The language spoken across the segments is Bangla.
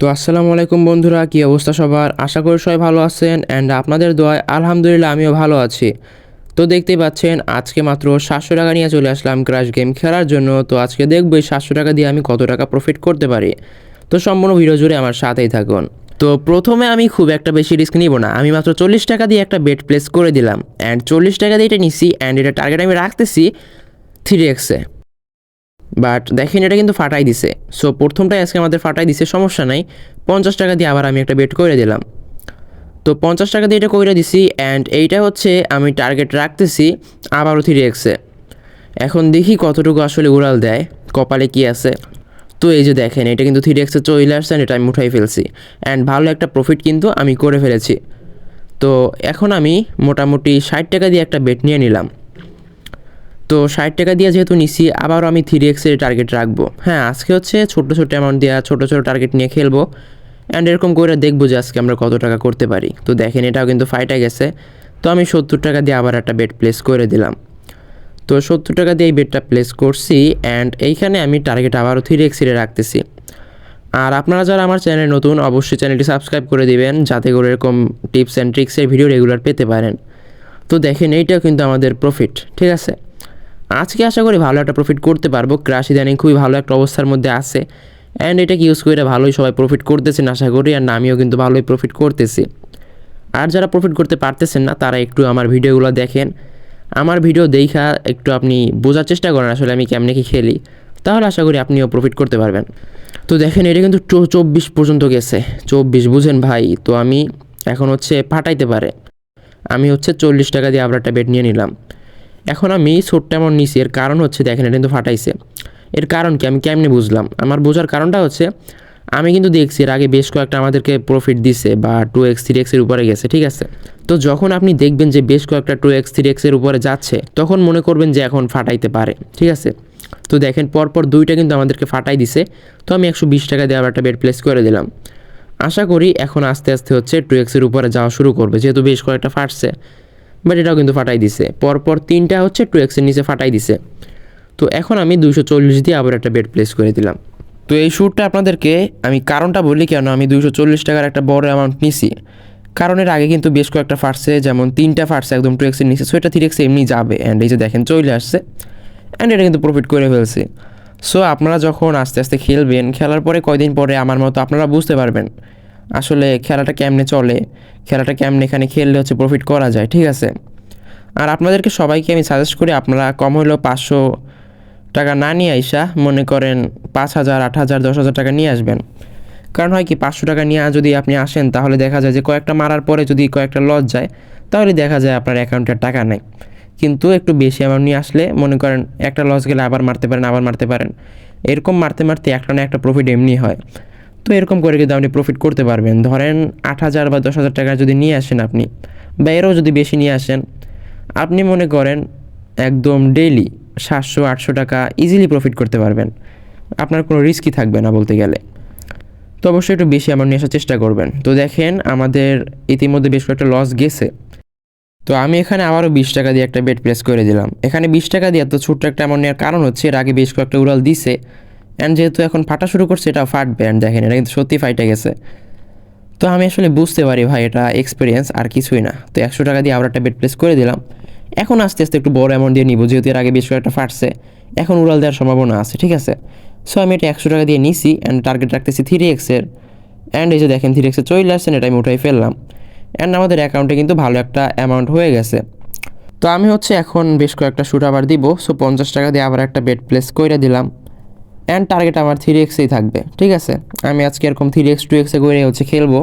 তো আসসালামু আলাইকুম বন্ধুরা, কী অবস্থা সবার? আশা করি সবাই ভালো আছেন অ্যান্ড আপনাদের দোয়ায় আলহামদুলিল্লাহ আমিও ভালো আছি। তো দেখতেই পাচ্ছেন, আজকে মাত্র সাতশো টাকা নিয়ে চলে আসলাম ক্রাশ গেম খেলার জন্য। তো আজকে দেখব এই সাতশো টাকা দিয়ে আমি কত টাকা প্রফিট করতে পারি। তো সম্পূর্ণ ভিডিও জুড়ে আমার সাথেই থাকুন। তো প্রথমে আমি খুব একটা বেশি রিস্ক নিব না। আমি মাত্র চল্লিশ টাকা দিয়ে একটা বেড প্লেস করে দিলাম। অ্যান্ড চল্লিশ টাকা দিয়ে এটা নিছি অ্যান্ড এটা টার্গেট আমি রাখতেছি থ্রি এক্সে বাট দেখেন, এটা কিন্তু ফাটাই দিছে। সো প্রথমটাই আজকে আমাদের ফাটাই দিছে, সমস্যা নাই। পঞ্চাশ টাকা দিয়ে আবার আমি একটা বেট করে দিলাম। তো পঞ্চাশ টাকা দিয়ে এটা করে দিছি অ্যান্ড এইটা হচ্ছে আমি টার্গেট রাখতেছি আবারও থ্রি এক্সে এখন দেখি কতটুকু আসলে উড়াল দেয়, কপালে কি আছে। তো এই যে দেখেন, এটা কিন্তু থ্রি এক্সে চলে আসছে এটা আমি উঠাই ফেলছি। অ্যান্ড ভালো একটা প্রফিট কিন্তু আমি করে ফেলেছি। তো এখন আমি মোটামুটি ষাট টাকা দিয়ে একটা বেট নিয়ে নিলাম। তো ষাট টাকা দিয়ে যেহেতু নিছি, আবারও আমি থ্রি এক্সের টার্গেট রাখব। হ্যাঁ আজকে হচ্ছে ছোটো ছোটো অ্যামাউন্ট দেওয়া ছোটো ছোটো টার্গেট নিয়ে খেলব অ্যান্ড এরকম করে দেখব যে আজকে আমরা কত টাকা করতে পারি। তো দেখেন, এটাও কিন্তু ফাইটে গেছে। তো আমি সত্তর টাকা দিয়ে আবার একটা বেড প্লেস করে দিলাম। তো সত্তর টাকা দিয়ে এই বেডটা প্লেস করছি অ্যান্ড এইখানে আমি টার্গেট আবারও থ্রি এক্সিরে রাখতেছি। আর আপনারা যারা আমার চ্যানেলে নতুন, অবশ্যই চ্যানেলটি সাবস্ক্রাইব করে দিবেন, যাতে করে এরকম টিপস অ্যান্ড ট্রিক্সের ভিডিও রেগুলার পেতে পারেন। তো দেখেন, এইটাও কিন্তু আমাদের প্রফিট ঠিক আছে? আজকে আশা করি ভালো একটা প্রফিট করতে পারব। ক্রাশ ইদানিং খুবই ভালো একটা অবস্থার মধ্যে আছে। অ্যান্ড এটাকে ইউজ করে ভালোই সবাই প্রফিট করতেছেন আশা করি আর আমিও কিন্তু ভালোই প্রফিট করতেছি। আর যারা প্রফিট করতে পারতেছেন না, তারা একটু আমার ভিডিওগুলো দেখেন। আমার ভিডিও দেখা একটু আপনি বোঝার চেষ্টা করেন আসলে আমি কেমনে কি খেলি। তাহলে আশা করি আপনিও প্রফিট করতে পারবেন। তো দেখেন, এটা কিন্তু চব্বিশ পর্যন্ত গেছে। চব্বিশ, বুঝেন ভাই? তো আমি এখন হচ্ছে ফাটাইতে পারে। আমি হচ্ছে চল্লিশ টাকা দিয়ে আবার একটা বেড নিয়ে নিলাম। এখন আমি ছোট্ট অ্যামাউন্ট নিছি, এর কারণ হচ্ছে দেখেন, এটা কিন্তু ফাটাইছে। এর কারণ কি? আমি কেমনে বুঝলাম? আমার বোঝার কারণটা হচ্ছে, আমি কিন্তু দেখছি এর আগে বেশ কয়েকটা আমাদেরকে প্রফিট দিছে বা টু এক্স থ্রি এক্সের উপরে গেছে, ঠিক আছে? তো যখন আপনি দেখবেন যে বেশ কয়েকটা টু এক্স থ্রি এক্সের উপরে যাচ্ছে, তখন মনে করবেন যে এখন ফাটাইতে পারে, ঠিক আছে? তো দেখেন, পরপর দুইটা কিন্তু আমাদেরকে ফাটাই দিছে। তো আমি একশো বিশ টাকা আবার একটা বেড প্লেস করে দিলাম। আশা করি এখন আস্তে আস্তে হচ্ছে টু এক্সের উপরে যাওয়া শুরু করবে, যেহেতু বেশ কয়েকটা ফাটছে। বাট এটাও কিন্তু ফাটাই দিছে। পরপর তিনটা হচ্ছে টু এক্সের নিচে ফাটাই দিছে। তো এখন আমি দুইশো চল্লিশ দিয়ে আবার একটা বেড প্লেস করে দিলাম। তো এই শ্যুটটা আপনাদেরকে আমি কারণটা বলি কেন আমি দুইশো চল্লিশ টাকার একটা বড় অ্যামাউন্ট নিছি। কারণ এর আগে কিন্তু বেশ কয়েকটা ফাটছে যেমন তিনটা ফাটছে একদম টু এক্সের নিচে সো এটা থ্রি এক্সে এমনি যাবে। অ্যান্ড এই যে দেখেন, চলে আসছে। অ্যান্ড এটা কিন্তু প্রফিট করে ফেলছে। সো আপনারা যখন আস্তে আস্তে খেলবেন, খেলার পরে কয়দিন পরে আমার মতো আপনারা বুঝতে পারবেন আসলে খেলাটা কেমনে চলে, খেলাটা কেমনে এখানে খেললে হচ্ছে প্রফিট করা যায়, ঠিক আছে? আর আপনাদেরকে সবাইকে আমি সাজেস্ট করি, আপনারা কম হলেও পাঁচশো টাকা না নিয়ে আইসা, মনে করেন পাঁচ হাজার, আট হাজার, দশ হাজার টাকা নিয়ে আসবেন। কারণ হয় কি, পাঁচশো টাকা নিয়ে যদি আপনি আসেন, তাহলে দেখা যায় যে কয়েকটা মারার পরে যদি কয়েকটা লস যায়, তাহলে দেখা যায় আপনার অ্যাকাউন্টে টাকা নেই। কিন্তু একটু বেশি অ্যামাউন্ট নিয়ে আসলে, মনে করেন একটা লস গেলে আবার মারতে পারেন, আবার মারতে পারেন। এরকম মারতে মারতে একটা না একটা প্রফিট এমনি হয়। তো এরকম করে কিন্তু আপনি প্রফিট করতে পারবেন। ধরেন আট হাজার বা দশ হাজার টাকা যদি নিয়ে আসেন আপনি, বা এরও যদি বেশি নিয়ে আসেন, আপনি মনে করেন একদম ডেইলি সাতশো, আটশো টাকা ইজিলি প্রফিট করতে পারবেন। আপনার কোনো রিস্কই থাকবে না বলতে গেলে। তো অবশ্যই একটু বেশি আমার নিয়ে আসার চেষ্টা করবেন। তো দেখেন আমাদের ইতিমধ্যে বেশ কয়েকটা লস গেছে। তো আমি এখানে আবারও বিশ টাকা দিয়ে একটা বেড প্লেস করে দিলাম। এখানে বিশ টাকা দিয়ে এত ছোট্ট একটা অ্যামাউন্ট নেওয়ার কারণ হচ্ছে, এর আগে বেশ কয়েকটা উড়াল দিছে। অ্যান্ড যেহেতু এখন ফাটা শুরু করছে এটা ফাটবে অ্যান্ড দেখেন এটা কিন্তু সত্যি ফাইটে গেছে। তো আমি আসলে বুঝতে পারি ভাই, এটা এক্সপিরিয়েন্স আর কিছুই না। তো একশো টাকা দিয়ে আবার একটা বেড প্লেস করে দিলাম। এখন আস্তে আস্তে একটু বড় অ্যামাউন্ট দিয়ে নিব, যেহেতু এর আগে বেশ কয়েকটা ফাটছে। এখন উড়াল দেওয়ার সম্ভাবনা আছে, ঠিক আছে? সো আমি এটা একশো টাকা দিয়ে নিছি অ্যান্ড টার্গেট রাখতেছি থ্রি এক্সের অ্যান্ড এই যে দেখেন থ্রি এক্সে চলে আসছেন এটা আমি উঠাই ফেললাম। অ্যান্ড আমাদের অ্যাকাউন্টে কিন্তু ভালো একটা অ্যামাউন্ট হয়ে গেছে। তো আমি হচ্ছে এখন বেশ কয়েকটা শ্যুট আবার দিব। সো পঞ্চাশ টাকা দিয়ে আবার একটা বেড প্লেস করে দিলাম। অ্যান্ড টার্গেট আমার থ্রি এক্সেই থাকবে, ঠিক আছে? আমি আজকে এরকম থ্রি এক্স টু এক্সে করে হচ্ছে খেলব।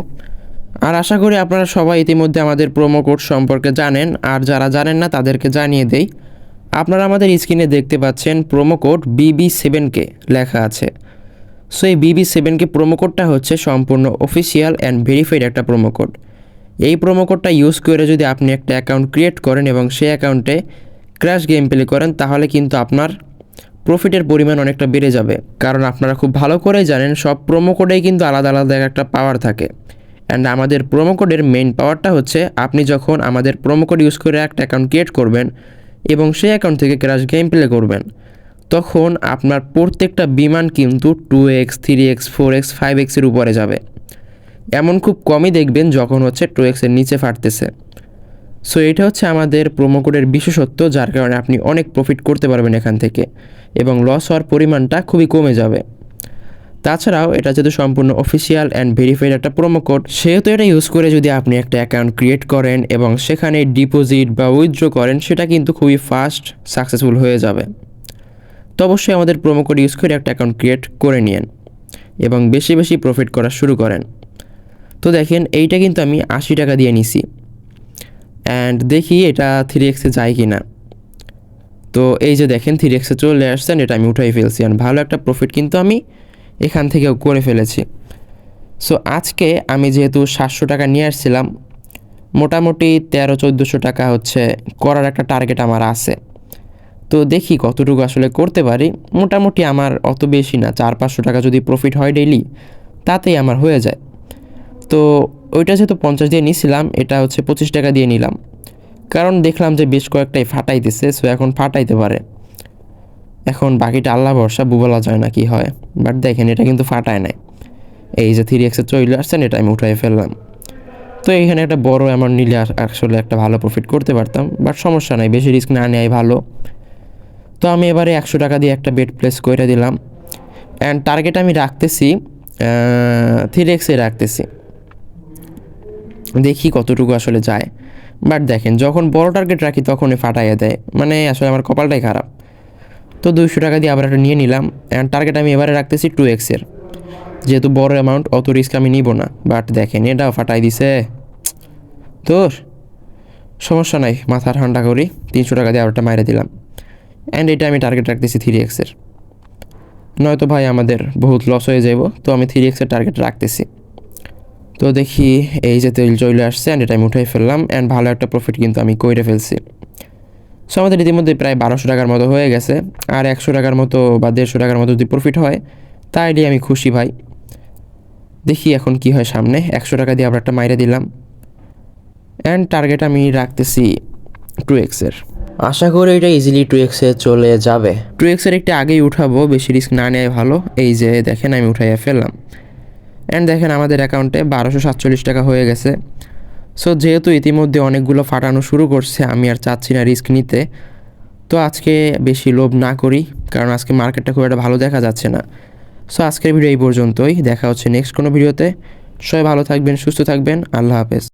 আর আশা করি আপনারা সবাই ইতিমধ্যে আমাদের প্রোমো কোড সম্পর্কে জানেন, আর যারা জানেন না তাদেরকে জানিয়ে দেই। আপনারা আমাদের স্ক্রিনে দেখতে পাচ্ছেন প্রোমো কোড বিবি সেভেনকে লেখা আছে। সো এই বিবি সেভেনকে প্রোমো কোডটা হচ্ছে সম্পূর্ণ অফিসিয়াল অ্যান্ড ভেরিফাইড একটা প্রোমো কোড এই প্রোমো কোডটা ইউজ করে যদি আপনি একটা অ্যাকাউন্ট ক্রিয়েট করেন এবং সেই অ্যাকাউন্টে ক্র্যাশ গেম প্লে করেন, তাহলে কিন্তু আপনার প্রফিটের পরিমাণ অনেকটা বেড়ে যাবে। কারণ আপনারা খুব ভালো করেই জানেন, সব প্রোমো কোডেই কিন্তু আলাদা আলাদা একটা পাওয়ার থাকে। অ্যান্ড আমাদের প্রোমো কোডের মেইন পাওয়ারটা হচ্ছে, আপনি যখন আমাদের প্রোমো কোড ইউজ করে একটা অ্যাকাউন্ট ক্রিয়েট করবেন এবং সেই অ্যাকাউন্ট থেকে ক্র্যাশ গেম প্লে করবেন, তখন আপনার প্রত্যেকটা বিমান কিন্তু two X three X four X five এক্সের উপরে যাবে। এমন খুব কমই দেখবেন যখন হচ্ছে টু এক্সের নিচে ফাটতেছে। সো এটা হচ্ছে আমাদের প্রোমো কোডের বিশেষত্ব, যার কারণে আপনি অনেক প্রফিট করতে পারবেন এখান থেকে এবং লস হওয়ার পরিমাণটা খুবই কমে যাবে। তাছাড়াও এটা যেহেতু সম্পূর্ণ অফিসিয়াল অ্যান্ড ভেরিফাইড একটা প্রোমো কোড সেহেতু এটা ইউজ করে যদি আপনি একটা অ্যাকাউন্ট ক্রিয়েট করেন এবং সেখানে ডিপোজিট বা উইথড্র করেন, সেটা কিন্তু খুবই ফাস্ট সাকসেসফুল হয়ে যাবে। তো অবশ্যই আমাদের প্রোমো কোড ইউজ করে একটা অ্যাকাউন্ট ক্রিয়েট করে নিন এবং বেশি বেশি প্রফিট করা শুরু করেন। তো দেখেন, এইটা কিন্তু আমি আশি টাকা দিয়ে নিছি। অ্যান্ড দেখি এটা থ্রি এক্সে যায় কি না তো এই যে দেখেন থ্রি এক্সে চলে আসছেন, এটা আমি উঠাই ফেলছি। আর ভালো একটা প্রফিট কিন্তু আমি এখান থেকেও করে ফেলেছি। সো আজকে আমি যেহেতু সাতশো টাকা নিয়ে আসছিলাম, মোটামুটি তেরো, চোদ্দোশো টাকা হচ্ছে করার একটা টার্গেট আমার আছে। তো দেখি কতটুকু আসলে করতে পারি। মোটামুটি আমার অত বেশি না, চার, পাঁচশো টাকা যদি প্রফিট হয় ডেইলি তাতেই আমার হয়ে যায়। তো ওইটা যেহেতু পঞ্চাশ দিয়ে নিছিলাম, এটা হচ্ছে পঁচিশ টাকা দিয়ে নিলাম। কারণ দেখলাম যে বেশ কয়েকটাই ফাটাইতেছে সো এখন ফাটাইতে পারে। এখন বাকিটা আল্লাহ ভরসা বলা যায় না কি হয়। বাট দেখেন, এটা কিন্তু ফাটায় নাই। এই যে থ্রি এক্সে চলে আসছেন এটা আমি উঠাই ফেললাম। তো এখানে একটা বড় অ্যামাউন্ট নিলে আসলে একটা ভালো প্রফিট করতে পারতাম বাট সমস্যা নাই, বেশি রিস্ক না নেয় ভালো। তো আমি এবারে একশো টাকা দিয়ে একটা বেড প্লেস করে দিলাম। অ্যান্ড টার্গেট আমি রাখতেছি থ্রি এক্সে রাখতেছি। দেখি কতটুকু আসলে যায়। বাট দেখেন, যখন বড় টার্গেট রাখি তখনই ফাটাইয়া দেয়। মানে আসলে আমার কপালটাই খারাপ। তো দুইশো টাকা দিয়ে আবার একটা নিয়ে নিলাম অ্যান্ড টার্গেট আমি এবারে রাখতেছি টু এক্সের যেহেতু বড় অ্যামাউন্ট অত রিস্ক আমি নিব না। বাট দেখেন, এটাও ফাটাই দিছে। তোর সমস্যা নাই মাথা ঠান্ডা করি, তিনশো টাকা দিয়ে আবারটা মাইরে দিলাম। অ্যান্ড এটা আমি টার্গেট রাখতেছি থ্রি এক্সের নয়তো ভাই আমাদের বহুত লস হয়ে যাব তো আমি থ্রি এক্সের টার্গেট রাখতেছি। তো দেখি এই যে তেল চলে আসছে অ্যান্ড এটা আমি উঠাই ফেললাম অ্যান্ড ভালো একটা প্রফিট কিন্তু আমি কইরে ফেলছি। সো আমাদের ইতিমধ্যে প্রায় বারোশো টাকার মতো হয়ে গেছে আর একশো টাকার মতো বা দেড়শো টাকার মতো যদি প্রফিট হয় তাইলে আমি খুশি ভাই। দেখি এখন কি হয় সামনে একশো টাকা দিয়ে আবার একটা মাইরে দিলাম। অ্যান্ড টার্গেট আমি রাখতেছি টু এক্সের আশা করি এটা ইজিলি টু এক্সে চলে যাবে। টু এক্সের একটু আগেই উঠাবো বেশি রিস্ক না নেয় ভালো। এই যে দেখেন আমি উঠাইয়া ফেললাম। অ্যান্ড দেখেন আমাদের অ্যাকাউন্টে বারোশো সাতচল্লিশ টাকা হয়ে গেছে। সো যেহেতু ইতিমধ্যে অনেকগুলো ফাটানো শুরু করছে, আমি আর চাচ্ছি না রিস্ক নিতে। তো আজকে বেশি লোভ না করি, কারণ আজকে মার্কেটটা খুব একটা ভালো দেখা যাচ্ছে না। সো আজকের ভিডিও এই পর্যন্তই। দেখা হচ্ছে নেক্সট কোনো ভিডিওতে সবাই ভালো থাকবেন, সুস্থ থাকবেন। আল্লাহ হাফেজ।